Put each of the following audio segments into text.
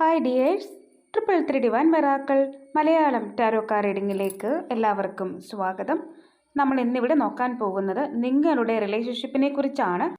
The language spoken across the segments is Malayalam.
Hi dears triple three divine miracles Malayalam tarot card റീഡിങ്ങിലേക്ക് എല്ലാവർക്കും സ്വാഗതം. നമ്മൾ ഇന്നിവിടെ നോക്കാൻ പോകുന്നത് നിങ്ങളുടെ റിലേഷൻഷിപ്പിനെ കുറിച്ചാണ്.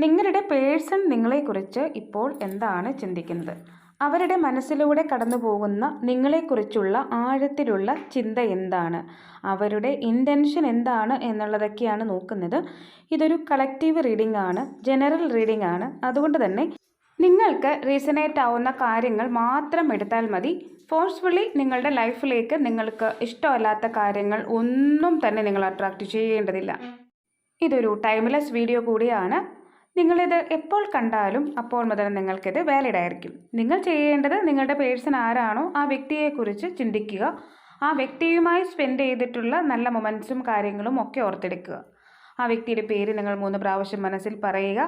നിങ്ങളുടെ പേഴ്സൺ നിങ്ങളെക്കുറിച്ച് ഇപ്പോൾ എന്താണ് ചിന്തിക്കുന്നത്? അവരുടെ മനസ്സിലൂടെ കടന്നു പോകുന്ന നിങ്ങളെക്കുറിച്ചുള്ള ആഴത്തിലുള്ള ചിന്ത എന്താണ്? അവരുടെ ഇന്റൻഷൻ എന്താണ് എന്നുള്ളതൊക്കെയാണ് നോക്കുന്നത്. ഇതൊരു കളക്റ്റീവ് റീഡിംഗ് ആണ് ജനറൽ റീഡിംഗ് ആണ്. അതുകൊണ്ട് തന്നെ നിങ്ങൾക്ക് റീസണേറ്റ് ആവുന്ന കാര്യങ്ങൾ മാത്രം എടുത്താൽ മതി. ഫോഴ്സ്ഫുള്ളി നിങ്ങളുടെ ലൈഫിലേക്ക് നിങ്ങൾക്ക് ഇഷ്ടമല്ലാത്ത കാര്യങ്ങൾ ഒന്നും തന്നെ നിങ്ങൾ അട്രാക്റ്റ് ചെയ്യേണ്ടതില്ല. ഇതൊരു ടൈംലെസ് വീഡിയോ കൂടിയാണ്. നിങ്ങളിത് എപ്പോൾ കണ്ടാലും അപ്പോൾ മുതൽ നിങ്ങൾക്കിത് വാലിഡ് ആയിരിക്കും. നിങ്ങൾ ചെയ്യേണ്ടത് നിങ്ങളുടെ പേഴ്സൺ ആരാണോ ആ വ്യക്തിയെക്കുറിച്ച് ചിന്തിക്കുക. ആ വ്യക്തിയുമായി സ്പെൻഡ് ചെയ്തിട്ടുള്ള നല്ല മൊമെൻസും കാര്യങ്ങളും ഒക്കെ ഓർത്തെടുക്കുക. ആ വ്യക്തിയുടെ പേര് നിങ്ങൾ മൂന്ന് പ്രാവശ്യം മനസ്സിൽ പറയുക.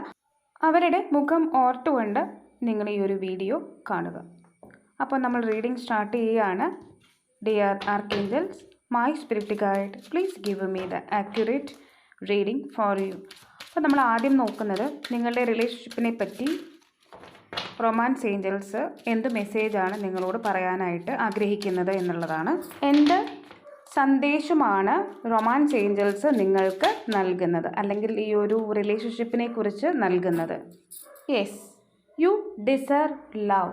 അവരുടെ മുഖം ഓർത്തുകൊണ്ട് നിങ്ങൾ ഈ ഒരു വീഡിയോ കാണുക. അപ്പോൾ നമ്മൾ റീഡിംഗ് സ്റ്റാർട്ട് ചെയ്യുകയാണ്. Dear archangels my spirit guide please give me the accurate reading for you. അപ്പോൾ നമ്മൾ ആദ്യം നോക്കുന്നത് നിങ്ങളുടെ റിലേഷൻഷിപ്പിനെ പറ്റി. റൊമാൻസ് ഏഞ്ചൽസ് എന്ത് മെസ്സേജാണ് നിങ്ങളോട് പറയാനായിട്ട് ആഗ്രഹിക്കുന്നത് എന്നുള്ളതാണ്. എന്ത്? സന്ദേശമാണ് റൊമാൻസ് ഏഞ്ചൽസ് നിങ്ങൾക്ക് നൽകുന്നത് അല്ലെങ്കിൽ ഈ ഒരു റിലേഷൻഷിപ്പിനെ കുറിച്ച് നൽകുന്നത്. Yes you deserve love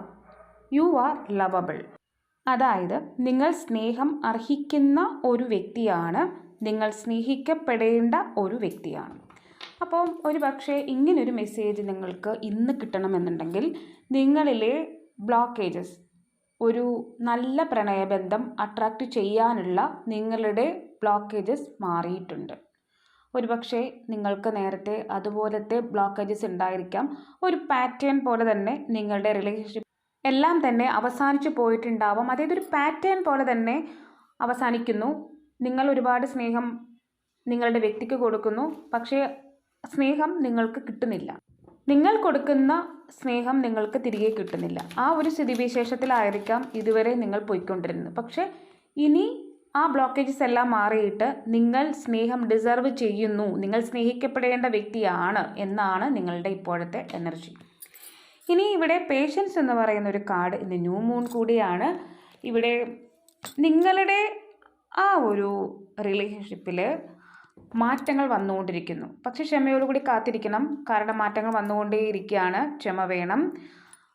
you are lovable അതായത് നിങ്ങൾ സ്നേഹം അർഹിക്കുന്ന ഒരു വ്യക്തിയാണ് നിങ്ങൾ സ്നേഹിക്കപ്പെടേണ്ട ഒരു വ്യക്തിയാണ്. അപ്പം ഒരു പക്ഷേ ഇങ്ങനൊരു മെസ്സേജ് നിങ്ങൾക്ക് ഇന്ന് കിട്ടണമെന്നുണ്ടെങ്കിൽ നിങ്ങളിലെ ബ്ലോക്കേജസ് ഒരു നല്ല പ്രണയബന്ധം അട്രാക്റ്റ് ചെയ്യാനുള്ള നിങ്ങളുടെ ബ്ലോക്കേജസ് മാറിയിട്ടുണ്ട്. ഒരുപക്ഷെ നിങ്ങൾക്ക് നേരത്തെ അതുപോലത്തെ ബ്ലോക്കേജസ് ഉണ്ടായിരിക്കാം. ഒരു പാറ്റേൺ പോലെ തന്നെ നിങ്ങളുടെ റിലേഷൻഷിപ്പ് എല്ലാം തന്നെ അവസാനിച്ചു പോയിട്ടുണ്ടാവാം. അതായത് ഒരു പാറ്റേൺ പോലെ തന്നെ അവസാനിക്കുന്നു. നിങ്ങൾ ഒരുപാട് സ്നേഹം നിങ്ങളുടെ വ്യക്തിക്ക് കൊടുക്കുന്നു. പക്ഷേ സ്നേഹം നിങ്ങൾക്ക് കിട്ടുന്നില്ല. നിങ്ങൾ കൊടുക്കുന്ന സ്നേഹം നിങ്ങൾക്ക് തിരികെ കിട്ടുന്നില്ല. ആ ഒരു സ്ഥിതിവിശേഷത്തിലായിരിക്കാം ഇതുവരെ നിങ്ങൾ പോയിക്കൊണ്ടിരുന്നത്. പക്ഷേ ഇനി ആ ബ്ലോക്കേജസ് എല്ലാം മാറിയിട്ട് നിങ്ങൾ സ്നേഹം ഡിസർവ് ചെയ്യുന്നു നിങ്ങൾ സ്നേഹിക്കപ്പെടേണ്ട വ്യക്തിയാണ് എന്നാണ് നിങ്ങളുടെ ഇപ്പോഴത്തെ എനർജി ഇനി ഇവിടെ പേഷ്യൻസ് എന്ന് പറയുന്ന ഒരു കാർഡ് ഇന്ന് ന്യൂ മൂൺ കൂടിയാണ്. ഇവിടെ നിങ്ങളുടെ ആ ഒരു റിലേഷൻഷിപ്പിൽ മാറ്റങ്ങൾ വന്നുകൊണ്ടിരിക്കുന്നു. പക്ഷെ ക്ഷമയോടുകൂടി കാത്തിരിക്കണം. കാരണം മാറ്റങ്ങൾ വന്നുകൊണ്ടേയിരിക്കുകയാണ്. ക്ഷമ വേണം.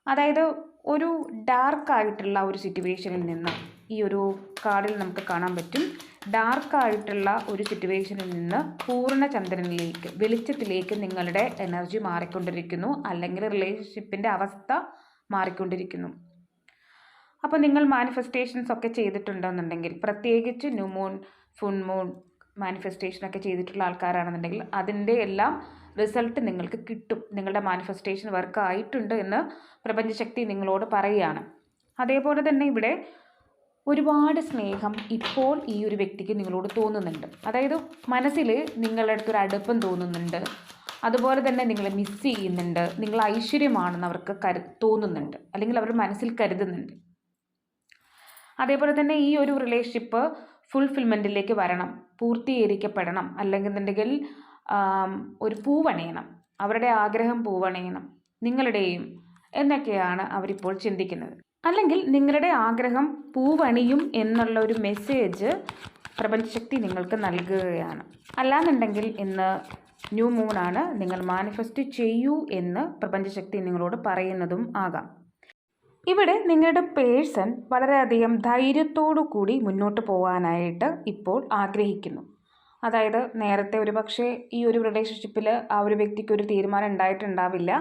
അതായത് ഒരു ഡാർക്കായിട്ടുള്ള ഒരു സിറ്റുവേഷനിൽ നിന്ന് ഈ ഒരു കാർഡിൽ നമുക്ക് കാണാൻ പറ്റും. ഡാർക്കായിട്ടുള്ള ഒരു സിറ്റുവേഷനിൽ നിന്ന് പൂർണ ചന്ദ്രനിലേക്ക് വെളിച്ചത്തിലേക്ക് നിങ്ങളുടെ എനർജി മാറിക്കൊണ്ടിരിക്കുന്നു. അല്ലെങ്കിൽ റിലേഷൻഷിപ്പിന്റെ അവസ്ഥ മാറിക്കൊണ്ടിരിക്കുന്നു. അപ്പോൾ നിങ്ങൾ മാനിഫെസ്റ്റേഷൻസ് ഒക്കെ ചെയ്തിട്ടുണ്ടെന്നുണ്ടെങ്കിൽ പ്രത്യേകിച്ച് ന്യൂ മൂൺ ഫുൺ മൂൺ മാനിഫെസ്റ്റേഷനൊക്കെ ചെയ്തിട്ടുള്ള ആൾക്കാരാണെന്നുണ്ടെങ്കിൽ അതിന്റെ എല്ലാം റിസൾട്ട് നിങ്ങൾക്ക് കിട്ടും. നിങ്ങളുടെ മാനിഫെസ്റ്റേഷൻ വർക്ക് ആയിട്ടുണ്ട് എന്ന് പ്രപഞ്ചശക്തി നിങ്ങളോട് പറയുകയാണ്. അതേപോലെ തന്നെ ഇവിടെ ഒരുപാട് സ്നേഹം ഇപ്പോൾ ഈ ഒരു വ്യക്തിക്ക് നിങ്ങളോട് തോന്നുന്നുണ്ട്. അതായത് മനസ്സിൽ നിങ്ങളുടെ അടുത്തൊരു അടുപ്പം തോന്നുന്നുണ്ട്. അതുപോലെ തന്നെ നിങ്ങളെ മിസ് ചെയ്യുന്നുണ്ട്. നിങ്ങൾ ഐശ്വര്യമാണെന്ന് അവർക്ക് കരു തോന്നുന്നുണ്ട്. അല്ലെങ്കിൽ അവർ മനസ്സിൽ കരുതുന്നുണ്ട്. അതേപോലെ തന്നെ ഈ ഒരു റിലേഷൻഷിപ്പ് ഫുൾഫിൽമെന്റിലേക്ക് വരണം പൂർത്തീകരിക്കപ്പെടണം അല്ലെങ്കിൽ ഒരു പൂവണയണം. അവരുടെ ആഗ്രഹം പൂവണയണം. നിങ്ങളുടെയും എന്നൊക്കെയാണ് അവരിപ്പോൾ ചിന്തിക്കുന്നത്. അല്ലെങ്കിൽ നിങ്ങളുടെ ആഗ്രഹം പൂവണിയും എന്നുള്ള ഒരു മെസ്സേജ് പ്രപഞ്ചശക്തി നിങ്ങൾക്ക് നൽകുകയാണ്. അല്ലാന്നുണ്ടെങ്കിൽ ഇന്ന് ന്യൂ മൂണാണ് നിങ്ങൾ മാനിഫെസ്റ്റ് ചെയ്യൂ എന്ന് പ്രപഞ്ചശക്തി നിങ്ങളോട് പറയുന്നതും ആകാം. ഇവിടെ നിങ്ങളുടെ പേഴ്സൺ വളരെയധികം ധൈര്യത്തോടു കൂടി മുന്നോട്ട് പോകാനായിട്ട് ഇപ്പോൾ ആഗ്രഹിക്കുന്നു. അതായത് നേരത്തെ ഒരു പക്ഷേ ഈ ഒരു റിലേഷൻഷിപ്പിൽ ആ ഒരു വ്യക്തിക്ക് ഒരു തീരുമാനം ഉണ്ടായിട്ടുണ്ടാവില്ല.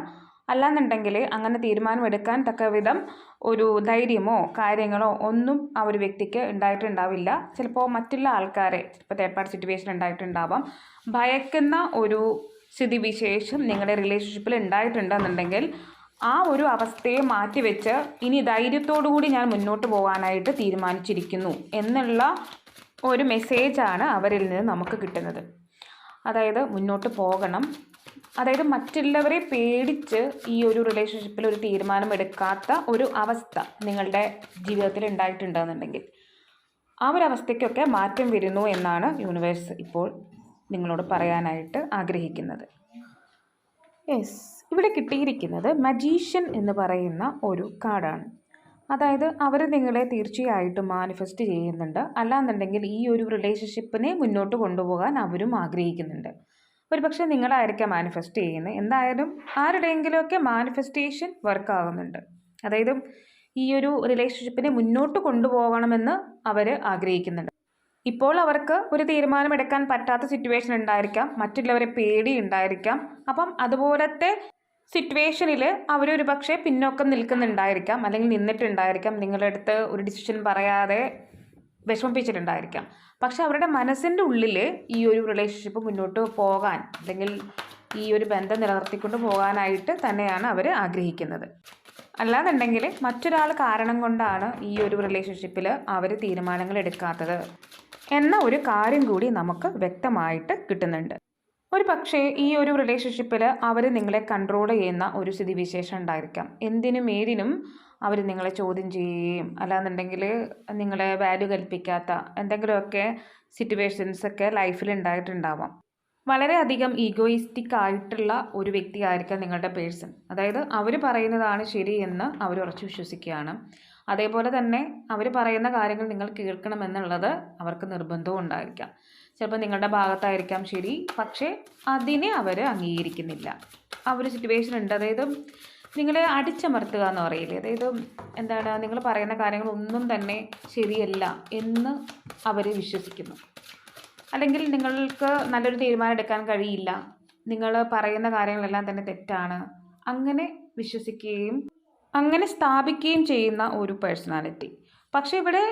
അല്ലാന്നുണ്ടെങ്കിൽ അങ്ങനെ തീരുമാനമെടുക്കാൻ തക്ക വിധം ഒരു ധൈര്യമോ കാര്യങ്ങളോ ഒന്നും ആ ഒരു വ്യക്തിക്ക് ഉണ്ടായിട്ടുണ്ടാവില്ല. ചിലപ്പോൾ മറ്റുള്ള ആൾക്കാരെ ഇപ്പോൾ തേർഡ് പാർട്ടി സിറ്റുവേഷൻ ഉണ്ടായിട്ടുണ്ടാവാം. ഭയക്കുന്ന ഒരു സ്ഥിതിവിശേഷം നിങ്ങളുടെ റിലേഷൻഷിപ്പിൽ ഉണ്ടായിട്ടുണ്ടെന്നുണ്ടെങ്കിൽ ആ ഒരു അവസ്ഥയെ മാറ്റിവെച്ച് ഇനി ധൈര്യത്തോടു കൂടി ഞാൻ മുന്നോട്ട് പോകാനായിട്ട് തീരുമാനിച്ചിരിക്കുന്നു എന്നുള്ള ഒരു മെസ്സേജാണ് അവരിൽ നിന്ന് നമുക്ക് കിട്ടുന്നത്. അതായത് മുന്നോട്ട് പോകണം. അതായത് മറ്റുള്ളവരെ പേടിച്ച് ഈ ഒരു റിലേഷൻഷിപ്പിൽ ഒരു തീരുമാനം എടുക്കാത്ത ഒരു അവസ്ഥ നിങ്ങളുടെ ജീവിതത്തിൽ ഉണ്ടായിട്ടുണ്ടെന്നുണ്ടെങ്കിൽ ആ ഒരു അവസ്ഥയ്ക്കൊക്കെ മാറ്റം വരുന്നു എന്നാണ് യൂണിവേഴ്സ് ഇപ്പോൾ നിങ്ങളോട് പറയാനായിട്ട് ആഗ്രഹിക്കുന്നത്. യെസ് ഇവിടെ കിട്ടിയിരിക്കുന്നത് മജീഷ്യൻ എന്ന് പറയുന്ന ഒരു കാർഡാണ്. അതായത് അവർ നിങ്ങളെ തീർച്ചയായിട്ടും മാനിഫെസ്റ്റ് ചെയ്യുന്നുണ്ട്. അല്ലാന്നുണ്ടെങ്കിൽ ഈ ഒരു റിലേഷൻഷിപ്പിനെ മുന്നോട്ട് കൊണ്ടുപോകാൻ അവരും ആഗ്രഹിക്കുന്നുണ്ട്. ഒരു പക്ഷേ നിങ്ങളായിരിക്കാം മാനിഫെസ്റ്റ് ചെയ്യുന്നത്. എന്തായാലും ആരുടെയെങ്കിലുമൊക്കെ മാനിഫെസ്റ്റേഷൻ വർക്ക് ആകുന്നുണ്ട് അതായത് ഈ ഒരു റിലേഷൻഷിപ്പിനെ മുന്നോട്ട് കൊണ്ടുപോകണമെന്ന് അവർ ആഗ്രഹിക്കുന്നുണ്ട്. ഇപ്പോൾ അവർക്ക് ഒരു തീരുമാനമെടുക്കാൻ പറ്റാത്ത സിറ്റുവേഷൻ ഉണ്ടായിരിക്കാം. മറ്റുള്ളവരെ പേടി ഉണ്ടായിരിക്കാം. അപ്പം അതുപോലത്തെ സിറ്റുവേഷനിൽ അവരൊരു പക്ഷേ പിന്നോക്കം നിൽക്കുന്നുണ്ടായിരിക്കാം. അല്ലെങ്കിൽ നിന്നിട്ടുണ്ടായിരിക്കാം. നിങ്ങളുടെ അടുത്ത് ഒരു ഡിസിഷൻ പറയാതെ വിഷമിപ്പിച്ചിട്ടുണ്ടായിരിക്കാം. പക്ഷെ അവരുടെ മനസ്സിന്റെ ഉള്ളിൽ ഈ ഒരു റിലേഷൻഷിപ്പ് മുന്നോട്ട് പോകാൻ അല്ലെങ്കിൽ ഈ ഒരു ബന്ധം നിലനിർത്തിക്കൊണ്ട് പോകാനായിട്ട് തന്നെയാണ് അവർ ആഗ്രഹിക്കുന്നത്. അല്ലാന്നുണ്ടെങ്കിൽ മറ്റൊരാൾ കാരണം കൊണ്ടാണ് ഈ ഒരു റിലേഷൻഷിപ്പിൽ അവർ തീരുമാനങ്ങൾ എടുക്കാത്തത്. എന്ന ഒരു കാര്യം കൂടി നമുക്ക് വ്യക്തമായിട്ട് കിട്ടുന്നുണ്ട്. ഒരു പക്ഷേ ഈ ഒരു റിലേഷൻഷിപ്പിൽ അവർ നിങ്ങളെ കൺട്രോൾ ചെയ്യുന്ന ഒരു സ്ഥിതിവിശേഷം ഉണ്ടായിരിക്കാം. എന്തിനും ഏതിനും അവർ നിങ്ങളെ ചോദ്യം ചെയ്യുകയും അല്ലാന്നുണ്ടെങ്കിൽ നിങ്ങളെ വാല്യൂ കൽപ്പിക്കാത്ത എന്തെങ്കിലുമൊക്കെ സിറ്റുവേഷൻസ് ഒക്കെ ലൈഫിൽ ഉണ്ടായിട്ടുണ്ടാവാം. വളരെയധികം ഈഗോയിസ്റ്റിക് ആയിട്ടുള്ള ഒരു വ്യക്തിയായിരിക്കാം നിങ്ങളുടെ പേഴ്സൺ അതായത് അവർ പറയുന്നതാണ് ശരി എന്ന് അവർ ഉറച്ചു വിശ്വസിക്കുകയാണ്. അതേപോലെ തന്നെ അവർ പറയുന്ന കാര്യങ്ങൾ നിങ്ങൾ കേൾക്കണമെന്നുള്ളത് അവർക്ക് നിർബന്ധവും ഉണ്ടായിരിക്കാം. ചിലപ്പോൾ നിങ്ങളുടെ ഭാഗത്തായിരിക്കാം ശരി പക്ഷേ അതിനെ അവർ അംഗീകരിക്കുന്നില്ല. ആ ഒരു സിറ്റുവേഷൻ ഉണ്ട്. അതായത് നിങ്ങളെ അടിച്ചമർത്തുക എന്ന് പറയില്ലേ? അതായത് എന്താണ് നിങ്ങൾ പറയുന്ന കാര്യങ്ങളൊന്നും തന്നെ ശരിയല്ല എന്ന് അവർ വിശ്വസിക്കുന്നു. അല്ലെങ്കിൽ നിങ്ങൾക്ക് നല്ലൊരു തീരുമാനം എടുക്കാൻ കഴിയില്ല. നിങ്ങൾ പറയുന്ന കാര്യങ്ങളെല്ലാം തന്നെ തെറ്റാണ്. അങ്ങനെ വിശ്വസിക്കുകയും അങ്ങനെ സ്ഥാപിക്കുകയും ചെയ്യുന്ന ഒരു പേഴ്സണാലിറ്റി പക്ഷേ ഇവിടെ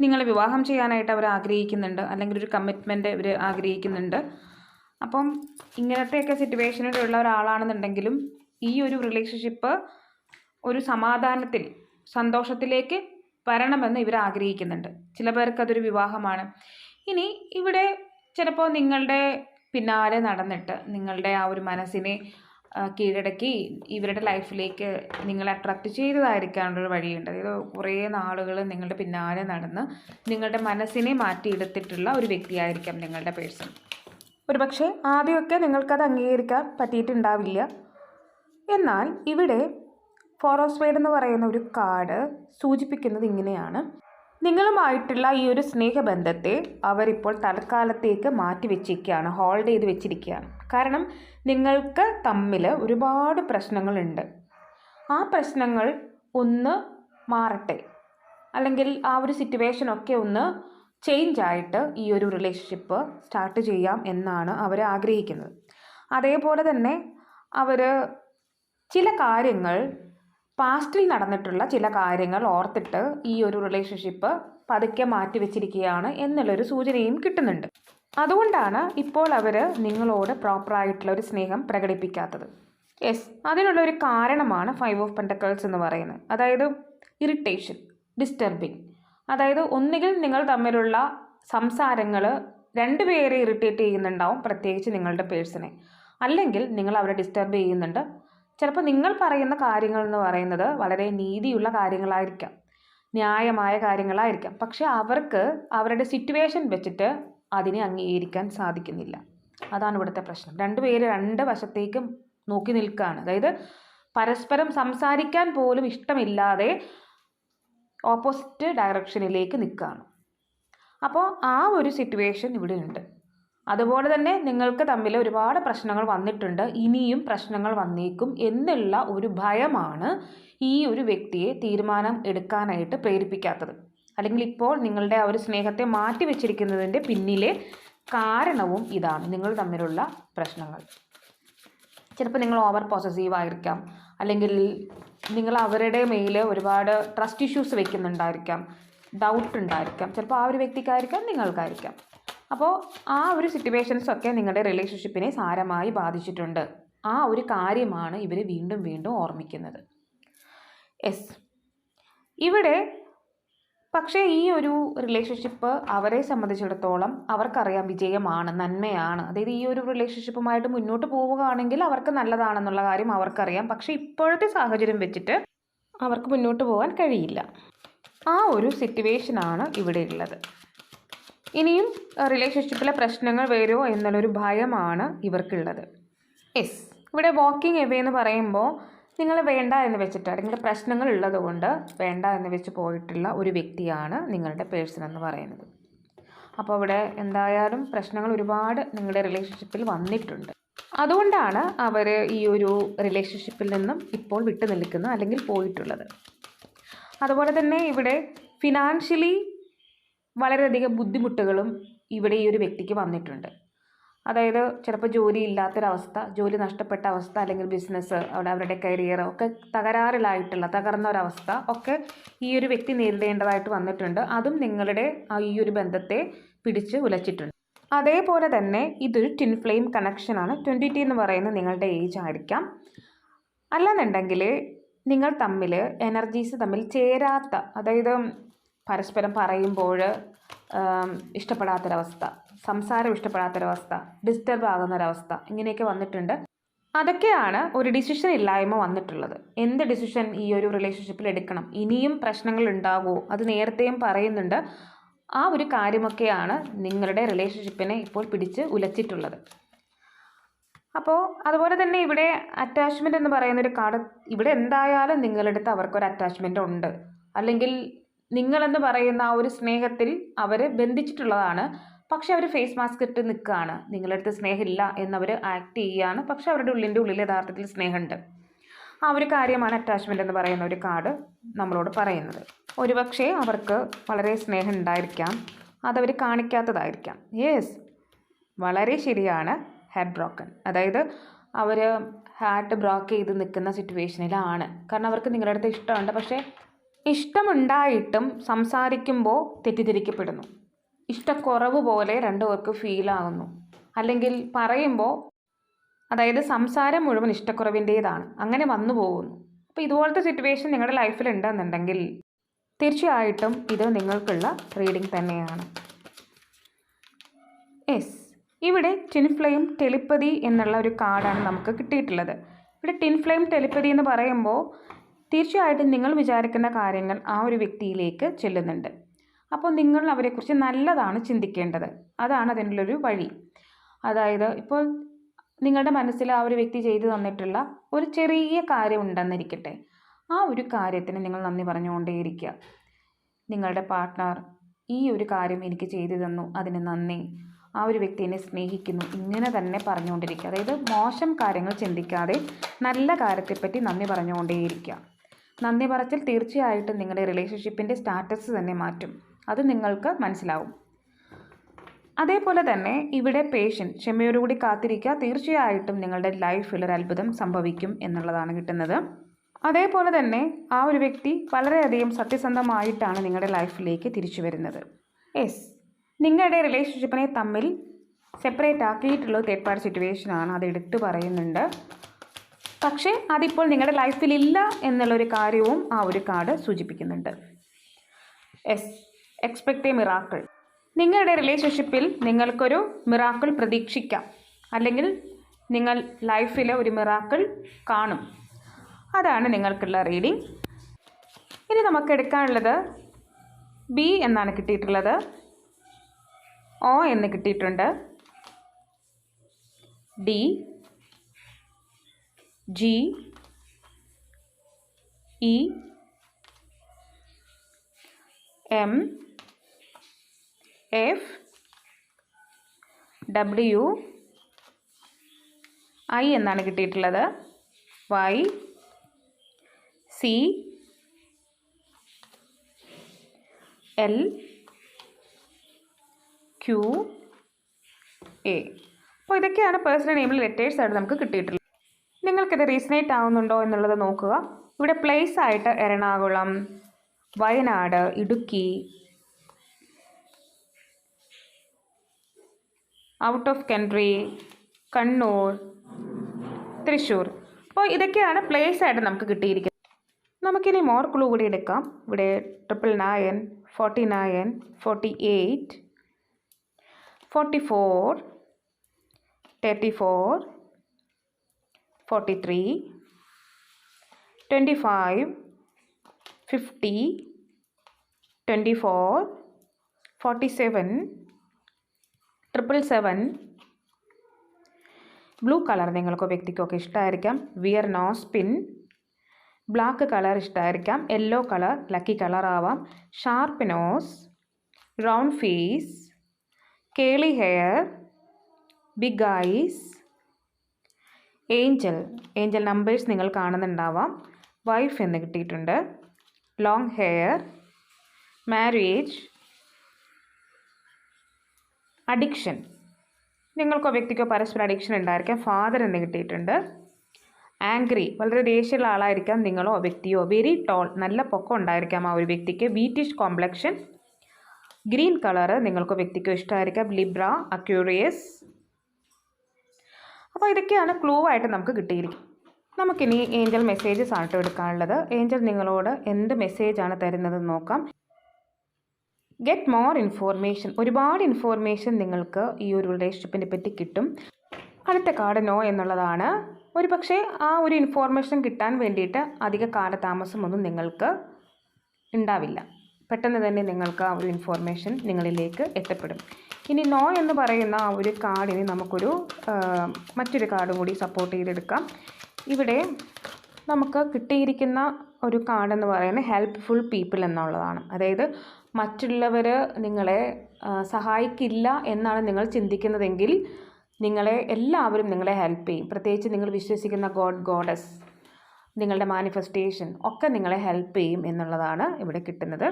നിങ്ങളെ വിവാഹം ചെയ്യാനായിട്ട് അവർ ആഗ്രഹിക്കുന്നുണ്ട്. അല്ലെങ്കിൽ ഒരു കമ്മിറ്റ്മെന്റ് ഇവർ ആഗ്രഹിക്കുന്നുണ്ട്. അപ്പം ഇങ്ങനത്തെയൊക്കെ സിറ്റുവേഷനിലുള്ള ഒരാളാണെന്നുണ്ടെങ്കിലും ഈ ഒരു റിലേഷൻഷിപ്പ് ഒരു സമാധാനത്തിൽ സന്തോഷത്തിലേക്ക് വരണമെന്ന് ഇവർ ആഗ്രഹിക്കുന്നുണ്ട്. ചില പേർക്ക് അതൊരു വിവാഹമാണ്. ഇനി ഇവിടെ ചിലപ്പോൾ നിങ്ങളുടെ പിന്നാലെ നടന്നിട്ട് നിങ്ങളുടെ ആ ഒരു മനസ്സിനെ കീഴടക്കി ഇവരുടെ ലൈഫിലേക്ക് നിങ്ങളെ അട്രാക്റ്റ് ചെയ്തതായിരിക്കാനുള്ളൊരു വഴിയുണ്ട്. അതായത് കുറേ നാളുകൾ നിങ്ങളുടെ പിന്നാലെ നടന്ന് നിങ്ങളുടെ മനസ്സിനെ മാറ്റിയെടുത്തിട്ടുള്ള ഒരു വ്യക്തിയായിരിക്കാം നിങ്ങളുടെ പേഴ്സൺ ഒരുപക്ഷെ ആദ്യമൊക്കെ നിങ്ങൾക്കത് അംഗീകരിക്കാൻ പറ്റിയിട്ടുണ്ടാവില്ല. എന്നാൽ ഇവിടെ ഫോറോസ്വേഡ് എന്ന് പറയുന്ന ഒരു കാർഡ് സൂചിപ്പിക്കുന്നത് ഇങ്ങനെയാണ്. നിങ്ങളുമായിട്ടുള്ള ഈ ഒരു സ്നേഹബന്ധത്തെ അവരിപ്പോൾ തൽക്കാലത്തേക്ക് മാറ്റി വെച്ചിരിക്കുകയാണ് ഹോൾഡ് ചെയ്ത് വെച്ചിരിക്കുകയാണ്. കാരണം നിങ്ങൾക്ക് തമ്മിൽ ഒരുപാട് പ്രശ്നങ്ങളുണ്ട്. ആ പ്രശ്നങ്ങൾ ഒന്ന് മാറട്ടെ. അല്ലെങ്കിൽ ആ ഒരു സിറ്റുവേഷനൊക്കെ ഒന്ന് ചേഞ്ച് ആയിട്ട് ഈ ഒരു റിലേഷൻഷിപ്പ് സ്റ്റാർട്ട് ചെയ്യാം എന്നാണ് അവർ ആഗ്രഹിക്കുന്നത്. അതേപോലെ തന്നെ അവർ ചില കാര്യങ്ങൾ പാസ്റ്റിൽ നടന്നിട്ടുള്ള ചില കാര്യങ്ങൾ ഓർത്തിട്ട് ഈ ഒരു റിലേഷൻഷിപ്പ് പതുക്കെ മാറ്റി വെച്ചിരിക്കുകയാണ് എന്നുള്ളൊരു സൂചനയും കിട്ടുന്നുണ്ട്. അതുകൊണ്ടാണ് ഇപ്പോൾ അവർ നിങ്ങളോട് പ്രോപ്പറായിട്ടുള്ള ഒരു സ്നേഹം പ്രകടിപ്പിക്കാത്തത്. യെസ് അതിനുള്ള ഒരു കാരണമാണ് ഫൈവ് ഓഫ് പെന്റക്കിൾസ് എന്ന് പറയുന്നത്. അതായത് ഇറിറ്റേഷൻ ഡിസ്റ്റർബിങ് അതായത് ഒന്നുകിൽ നിങ്ങൾ തമ്മിലുള്ള സംസാരങ്ങൾ രണ്ടുപേരെ ഇറിറ്റേറ്റ് ചെയ്യുന്നുണ്ടാവും പ്രത്യേകിച്ച് നിങ്ങളുടെ പേഴ്സണെ അല്ലെങ്കിൽ നിങ്ങൾ അവരെ ഡിസ്റ്റർബ് ചെയ്യുന്നുണ്ട്. ചിലപ്പോൾ നിങ്ങൾ പറയുന്ന കാര്യങ്ങൾ എന്ന് പറയുന്നത് വളരെ നീതിയുള്ള കാര്യങ്ങളായിരിക്കാം. ന്യായമായ കാര്യങ്ങളായിരിക്കാം. പക്ഷേ അവർക്ക് അവരുടെ സിറ്റുവേഷൻ വെച്ചിട്ട് അതിനെ അംഗീകരിക്കാൻ സാധിക്കുന്നില്ല. അതാണ് ഇവിടുത്തെ പ്രശ്നം. രണ്ടുപേര് രണ്ട് വശത്തേക്കും നോക്കി നിൽക്കുകയാണ് അതായത് പരസ്പരം സംസാരിക്കാൻ പോലും ഇഷ്ടമില്ലാതെ ഓപ്പോസിറ്റ് ഡയറക്ഷനിലേക്ക് നിൽക്കുകയാണ് അപ്പോൾ ആ ഒരു സിറ്റുവേഷൻ ഇവിടെ ഉണ്ട് അതുപോലെ തന്നെ നിങ്ങൾക്ക് തമ്മിൽ ഒരുപാട് പ്രശ്നങ്ങൾ വന്നിട്ടുണ്ട്. ഇനിയും പ്രശ്നങ്ങൾ വന്നേക്കും എന്നുള്ള ഒരു ഭയമാണ് ഈ ഒരു വ്യക്തിയെ തീരുമാനം എടുക്കാനായിട്ട് പ്രേരിപ്പിക്കാത്തത്. അല്ലെങ്കിൽ ഇപ്പോൾ നിങ്ങളുടെ ആ ഒരു സ്നേഹത്തെ മാറ്റി വെച്ചിരിക്കുന്നതിന്റെ പിന്നിലെ കാരണവും ഇതാണ്. നിങ്ങൾ തമ്മിലുള്ള പ്രശ്നങ്ങൾ. ചിലപ്പോൾ നിങ്ങൾ ഓവർ പോസസീവ് ആയിരിക്കാം. അല്ലെങ്കിൽ നിങ്ങൾ അവരുടെ മേൽ ഒരുപാട് ട്രസ്റ്റ് ഇഷ്യൂസ് വെക്കുന്നുണ്ടായിരിക്കാം. ഡൗട്ട് ഉണ്ടായിരിക്കാം. ചിലപ്പോൾ ആ ഒരു വ്യക്തിക്കായിരിക്കാം നിങ്ങൾക്കായിരിക്കാം. അപ്പോൾ ആ ഒരു സിറ്റുവേഷൻസൊക്കെ നിങ്ങളുടെ റിലേഷൻഷിപ്പിനെ സാരമായി ബാധിച്ചിട്ടുണ്ട്. ആ ഒരു കാര്യമാണ് ഇവർ വീണ്ടും വീണ്ടും ഓർമ്മിക്കുന്നത്. എസ് ഇവിടെ പക്ഷേ ഈ ഒരു റിലേഷൻഷിപ്പ് അവരെ സംബന്ധിച്ചിടത്തോളം അവർക്കറിയാം വിജയമാണ് നന്മയാണ്. അതായത് ഈ ഒരു റിലേഷൻഷിപ്പുമായിട്ട് മുന്നോട്ട് പോവുകയാണെങ്കിൽ അവർക്ക് നല്ലതാണെന്നുള്ള കാര്യം അവർക്കറിയാം. പക്ഷേ ഇപ്പോഴത്തെ സാഹചര്യം വെച്ചിട്ട് അവർക്ക് മുന്നോട്ട് പോകാൻ കഴിയില്ല. ആ ഒരു സിറ്റുവേഷനാണ് ഇവിടെ ഉള്ളത്. ഇനിയും റിലേഷൻഷിപ്പിലെ പ്രശ്നങ്ങൾ വരുമോ എന്നുള്ളൊരു ഭയമാണ് ഇവർക്കുള്ളത്. യെസ് ഇവിടെ വാക്കിംഗ് എവേ എന്ന് പറയുമ്പോൾ നിങ്ങൾ വേണ്ട എന്ന് വെച്ചിട്ട് നിങ്ങളുടെ പ്രശ്നങ്ങൾ ഉള്ളതുകൊണ്ട് വേണ്ട എന്ന് വെച്ച് പോയിട്ടുള്ള ഒരു വ്യക്തിയാണ് നിങ്ങളുടെ പേഴ്സൺ എന്ന് പറയുന്നത്. അപ്പോൾ അവിടെ എന്തായാലും പ്രശ്നങ്ങൾ ഒരുപാട് നിങ്ങളുടെ റിലേഷൻഷിപ്പിൽ വന്നിട്ടുണ്ട്. അതുകൊണ്ടാണ് അവർ ഈ ഒരു റിലേഷൻഷിപ്പിൽ നിന്നും ഇപ്പോൾ വിട്ടു നിൽക്കുന്നത് അല്ലെങ്കിൽ പോയിട്ടുള്ളത്. അതുപോലെ തന്നെ ഇവിടെ ഫിനാൻഷ്യലി വളരെയധികം ബുദ്ധിമുട്ടുകളും ഇവിടെ ഈ ഒരു വ്യക്തിക്ക് വന്നിട്ടുണ്ട്. അതായത് ചിലപ്പോൾ ജോലി ഇല്ലാത്തൊരവസ്ഥ ജോലി നഷ്ടപ്പെട്ട അവസ്ഥ അല്ലെങ്കിൽ ബിസിനസ് അവിടെ അവരുടെ കരിയർ ഒക്കെ തകരാറിലായിട്ടുള്ള തകർന്ന ഒരവസ്ഥ ഒക്കെ ഈ ഒരു വ്യക്തി നേരിടേണ്ടതായിട്ട് വന്നിട്ടുണ്ട്. അതും നിങ്ങളുടെ ഈ ഒരു ബന്ധത്തെ പിടിച്ച് ഉലച്ചിട്ടുണ്ട്. അതേപോലെ തന്നെ ഇതൊരു ട്വിൻ ഫ്ലെയിം കണക്ഷനാണ് ട്വന്റി ടി എന്ന് പറയുന്നത് നിങ്ങളുടെ ഏജ് ആയിരിക്കാം. അല്ലെന്നുണ്ടെങ്കിൽ നിങ്ങൾ തമ്മിൽ എനർജീസ് തമ്മിൽ ചേരാത്ത അതായത് പരസ്പരം പറയുമ്പോൾ ഇഷ്ടപ്പെടാത്തൊരവസ്ഥ സംസാരം ഇഷ്ടപ്പെടാത്തൊരവസ്ഥ ഡിസ്റ്റർബ് ആകുന്നൊരവസ്ഥ ഇങ്ങനെയൊക്കെ വന്നിട്ടുണ്ട്. അതൊക്കെയാണ് ഒരു ഡിസിഷൻ ഇല്ലായ്മ വന്നിട്ടുള്ളത്. എന്ത് ഡിസിഷൻ ഈ ഒരു റിലേഷൻഷിപ്പിൽ എടുക്കണം? ഇനിയും പ്രശ്നങ്ങൾ ഉണ്ടാവുമോ അത് നേരത്തെയും പറയുന്നുണ്ട്. ആ ഒരു കാര്യമൊക്കെയാണ് നിങ്ങളുടെ റിലേഷൻഷിപ്പിനെ ഇപ്പോൾ പിടിച്ച് ഉലച്ചിട്ടുള്ളത്. അപ്പോൾ അതുപോലെ തന്നെ ഇവിടെ അറ്റാച്ച്മെന്റ് എന്ന് പറയുന്ന ഒരു കാർഡ് ഇവിടെ എന്തായാലും നിങ്ങളുടെ അടുത്ത് അവർക്കൊരു അറ്റാച്ച്മെന്റ് ഉണ്ട്. അല്ലെങ്കിൽ നിങ്ങളെന്ന് പറയുന്ന ആ ഒരു സ്നേഹത്തിൽ അവർ ബന്ധിച്ചിട്ടുള്ളതാണ്. പക്ഷെ അവർ ഫേസ് മാസ്ക് ഇട്ട് നിൽക്കുകയാണ്. നിങ്ങളടുത്ത് സ്നേഹമില്ല എന്നവർ ആക്ട് ചെയ്യുകയാണ്. പക്ഷെ അവരുടെ ഉള്ളിന്റെ ഉള്ളിൽ യഥാർത്ഥത്തിൽ സ്നേഹമുണ്ട്. ആ ഒരു കാര്യമാണ് അറ്റാച്ച്മെന്റ് എന്ന് പറയുന്ന ഒരു കാർഡ് നമ്മളോട് പറയുന്നത്. ഒരുപക്ഷെ അവർക്ക് വളരെ സ്നേഹം ഉണ്ടായിരിക്കാം. അതവർ കാണിക്കാത്തതായിരിക്കാം. യെസ് വളരെ ശരിയാണ് ഹാർട്ട് ബ്രോക്കൺ അതായത് അവർ ഹാർട്ട് ബ്രോക്ക് ചെയ്ത് നിൽക്കുന്ന സിറ്റുവേഷനിലാണ് കാരണം അവർക്ക് നിങ്ങളുടെ അടുത്ത് ഇഷ്ടമുണ്ട്. പക്ഷേ ഇഷ്ടമുണ്ടായിട്ടും സംസാരിക്കുമ്പോൾ തെറ്റിദ്ധരിക്കപ്പെടുന്നു. ഇഷ്ടക്കുറവ് പോലെ രണ്ടുപേർക്ക് ഫീലാകുന്നു അല്ലെങ്കിൽ പറയുമ്പോൾ അതായത് സംസാരം മുഴുവൻ ഇഷ്ടക്കുറവിന്റേതാണ് അങ്ങനെ വന്നു പോകുന്നു. അപ്പോൾ ഇതുപോലത്തെ സിറ്റുവേഷൻ നിങ്ങളുടെ ലൈഫിൽ ഉണ്ടെന്നുണ്ടെങ്കിൽ തീർച്ചയായിട്ടും ഇത് നിങ്ങൾക്കുള്ള റീഡിംഗ് തന്നെയാണ്. യെസ് ഇവിടെ ടിൻഫ്ലെയിം ടെലിപ്പതി എന്നുള്ള ഒരു കാർഡാണ് നമുക്ക് കിട്ടിയിട്ടുള്ളത്. ഇവിടെ ടിൻഫ്ലെയിം ടെലിപ്പതി എന്ന് പറയുമ്പോൾ തീർച്ചയായിട്ടും നിങ്ങൾ വിചാരിക്കുന്ന കാര്യങ്ങൾ ആ ഒരു വ്യക്തിയിലേക്ക് ചെല്ലുന്നുണ്ട്. അപ്പോൾ നിങ്ങൾ അവരെക്കുറിച്ച് നല്ലതാണ് ചിന്തിക്കേണ്ടത്. അതാണ് അതിനുള്ളൊരു വഴി. അതായത് ഇപ്പോൾ നിങ്ങളുടെ മനസ്സിൽ ആ ഒരു വ്യക്തി ചെയ്തു തന്നിട്ടുള്ള ഒരു ചെറിയ കാര്യം ഉണ്ടെന്നിരിക്കട്ടെ. ആ ഒരു കാര്യത്തിന് നിങ്ങൾ നന്ദി പറഞ്ഞുകൊണ്ടേയിരിക്കുക. നിങ്ങളുടെ പാർട്ട്ണർ ഈ ഒരു കാര്യം എനിക്ക് ചെയ്തു തന്നു അതിന് നന്ദി. ആ ഒരു വ്യക്തി എന്നെ സ്നേഹിക്കുന്നു ഇങ്ങനെ തന്നെ പറഞ്ഞുകൊണ്ടിരിക്കുക. അതായത് മോശം കാര്യങ്ങൾ ചിന്തിക്കാതെ നല്ല കാര്യത്തെപ്പറ്റി നന്ദി പറഞ്ഞുകൊണ്ടേയിരിക്കുക. നന്ദി പറച്ചിൽ തീർച്ചയായിട്ടും നിങ്ങളുടെ റിലേഷൻഷിപ്പിന്റെ സ്റ്റാറ്റസ് തന്നെ മാറ്റും. അത് നിങ്ങൾക്ക് മനസ്സിലാവും. അതേപോലെ തന്നെ ഇവിടെ പേഷ്യൻ ക്ഷമയോടുകൂടി കാത്തിരിക്കുക തീർച്ചയായിട്ടും നിങ്ങളുടെ ലൈഫിൽ ഒരു അത്ഭുതം സംഭവിക്കും എന്നുള്ളതാണ് കിട്ടുന്നത്. അതേപോലെ തന്നെ ആ ഒരു വ്യക്തി വളരെയധികം സത്യസന്ധമായിട്ടാണ് നിങ്ങളുടെ ലൈഫിലേക്ക് തിരിച്ചു വരുന്നത്. യെസ് നിങ്ങളുടെ റിലേഷൻഷിപ്പിനെ തമ്മിൽ സെപ്പറേറ്റ് ആക്കിയിട്ടുള്ള തേർഡ് പാർട്ടി സിറ്റുവേഷനാണ് അത് എടുത്തു പറയുന്നുണ്ട്. പക്ഷേ അതിപ്പോൾ നിങ്ങളുടെ ലൈഫിൽ ഇല്ല എന്നുള്ളൊരു കാര്യവും ആ ഒരു കാർഡ് സൂചിപ്പിക്കുന്നുണ്ട്. എസ് എക്സ്പെക്ട് എ മിറാക്കിൾ നിങ്ങളുടെ റിലേഷൻഷിപ്പിൽ നിങ്ങൾക്കൊരു മിറാക്കിൾ പ്രതീക്ഷിക്കാം. അല്ലെങ്കിൽ നിങ്ങൾ ലൈഫിൽ ഒരു മിറാക്കിൾ കാണും. അതാണ് നിങ്ങൾക്കുള്ള റീഡിംഗ് ഇനി നമുക്ക് എടുക്കാനുള്ളത് ബി എന്നാണ് കിട്ടിയിട്ടുള്ളത്. ഒ എന്ന് കിട്ടിയിട്ടുണ്ട്. D G E M F W I എന്നാണ് കിട്ടിയിട്ടുള്ളത്. Y C L Q A അപ്പോൾ ഇതൊക്കെയാണ് പേഴ്സണൽ നെയിമിൽ ലെറ്റേഴ്സ് ആയിട്ട് നമുക്ക് കിട്ടിയിട്ടുള്ളത്. നിങ്ങൾക്കിത് റീസണേറ്റ് ആവുന്നുണ്ടോ എന്നുള്ളത് നോക്കുക. ഇവിടെ പ്ലേസ് ആയിട്ട് Ernakulam Wayanad Idukki out of country Kannur Thrissur. അപ്പോൾ ഇതൊക്കെയാണ് പ്ലേസ് ആയിട്ട് നമുക്ക് കിട്ടിയിരിക്കുന്നത്. നമുക്കിനി മോർ ക്ലൂ കൂടി എടുക്കാം. ഇവിടെ triple nine forty nine forty eight forty four thirty four forty three twenty five fifty twenty four forty seven triple seven blue colour നിങ്ങൾക്കോ വ്യക്തിക്കൊക്കെ ഇഷ്ടമായിരിക്കാം wear no spin black colour ഇഷ്ടമായിരിക്കാം yellow colour lucky colour ആവാം. Sharp nose round face curly hair big eyes angel. Angel numbers നിങ്ങൾ കാണുന്നുണ്ടാവാം. വൈഫ് എന്ന് കിട്ടിയിട്ടുണ്ട്. Long hair. Marriage addiction. നിങ്ങൾക്കോ വ്യക്തിക്കോ പരസ്പരം അഡിക്ഷൻ ഉണ്ടായിരിക്കാം. ഫാദർ എന്ന് കിട്ടിയിട്ടുണ്ട്. ആംഗ്രി. വളരെ ദേഷ്യമുള്ള ആളായിരിക്കാം നിങ്ങളോ വ്യക്തിയോ. Very tall. നല്ല പൊക്കം ഉണ്ടായിരിക്കാം ആ ഒരു വ്യക്തിക്ക്. Wheatish complexion. ഗ്രീൻ കളറ് നിങ്ങൾക്കോ വ്യക്തിക്കോ ഇഷ്ടമായിരിക്കാം. Libra Aquarius. അപ്പോൾ ഇതൊക്കെയാണ് ക്ലൂ ആയിട്ട് നമുക്ക് കിട്ടിയിരിക്കും നമുക്കിനി ഏഞ്ചൽ മെസ്സേജസ് ആണ് എടുക്കാനുള്ളത്. ഏഞ്ചൽ നിങ്ങളോട് എന്ത് മെസ്സേജാണ് തരുന്നത് നോക്കാം. ഗെറ്റ് മോർ ഇൻഫോർമേഷൻ ഒരുപാട് ഇൻഫോർമേഷൻ നിങ്ങൾക്ക് ഈ ഒരു റിലേഷൻഷിപ്പിനെ പറ്റി കിട്ടും. അടുത്ത കാർഡ് നോ എന്നുള്ളതാണ്. ഒരു പക്ഷേ ആ ഒരു ഇൻഫോർമേഷൻ കിട്ടാൻ വേണ്ടിയിട്ട് അധിക കാലതാമസമൊന്നും നിങ്ങൾക്ക് ഉണ്ടാവില്ല. പെട്ടെന്ന് തന്നെ നിങ്ങൾക്ക് ആ ഒരു ഇൻഫോർമേഷൻ നിങ്ങളിലേക്ക് എത്തപ്പെടും. ഇനി നോ എന്ന് പറയുന്ന ആ ഒരു കാർഡിന് നമുക്കൊരു മറ്റൊരു കാർഡും കൂടി സപ്പോർട്ട് ചെയ്തെടുക്കാം. ഇവിടെ നമുക്ക് കിട്ടിയിരിക്കുന്ന ഒരു കാർഡ് എന്ന് പറയുന്നത് ഹെൽപ്ഫുൾ പീപ്പിൾ എന്നുള്ളതാണ്. അതായത് മറ്റുള്ളവർ നിങ്ങളെ സഹായിക്കില്ല എന്നാണ് നിങ്ങൾ ചിന്തിക്കുന്നതെങ്കിൽ നിങ്ങളെ എല്ലാവരും നിങ്ങളെ ഹെൽപ്പ് ചെയ്യും. പ്രത്യേകിച്ച് നിങ്ങൾ വിശ്വസിക്കുന്ന ഗോഡ് ഗോഡസ് നിങ്ങളുടെ മാനിഫെസ്റ്റേഷൻ ഒക്കെ നിങ്ങളെ ഹെൽപ്പ് ചെയ്യും എന്നുള്ളതാണ് ഇവിടെ കിട്ടുന്നത്.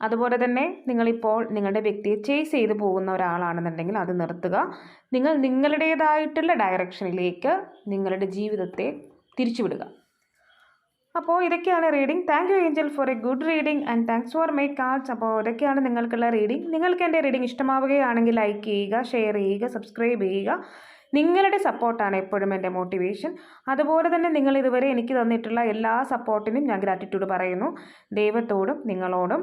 അതുപോലെ തന്നെ നിങ്ങളിപ്പോൾ നിങ്ങളുടെ വ്യക്തിയെ ചേസ് ചെയ്ത് പോകുന്ന ഒരാളാണെന്നുണ്ടെങ്കിൽ അത് നിർത്തുക. നിങ്ങൾ നിങ്ങളുടേതായിട്ടുള്ള ഡയറക്ഷനിലേക്ക് നിങ്ങളുടെ ജീവിതത്തെ തിരിച്ചുവിടുക. അപ്പോൾ ഇതൊക്കെയാണ് reading thank you angel for a good reading and thanks for my cards അപ്പോൾ ഇതൊക്കെയാണ് നിങ്ങൾക്കുള്ള റീഡിംഗ് നിങ്ങൾക്ക് എന്റെ റീഡിംഗ് ഇഷ്ടമാവുകയാണെങ്കിൽ ലൈക്ക് ചെയ്യുക ഷെയർ ചെയ്യുക സബ്സ്ക്രൈബ് ചെയ്യുക. നിങ്ങളുടെ സപ്പോർട്ടാണ് എപ്പോഴും എന്റെ മോട്ടിവേഷൻ അതുപോലെ തന്നെ നിങ്ങൾ ഇതുവരെ എനിക്ക് തന്നിട്ടുള്ള എല്ലാ സപ്പോർട്ടിനും ഞാൻ ഗ്രാറ്റിറ്റ്യൂഡ് പറയുന്നു. ദൈവത്തോടും നിങ്ങളോടും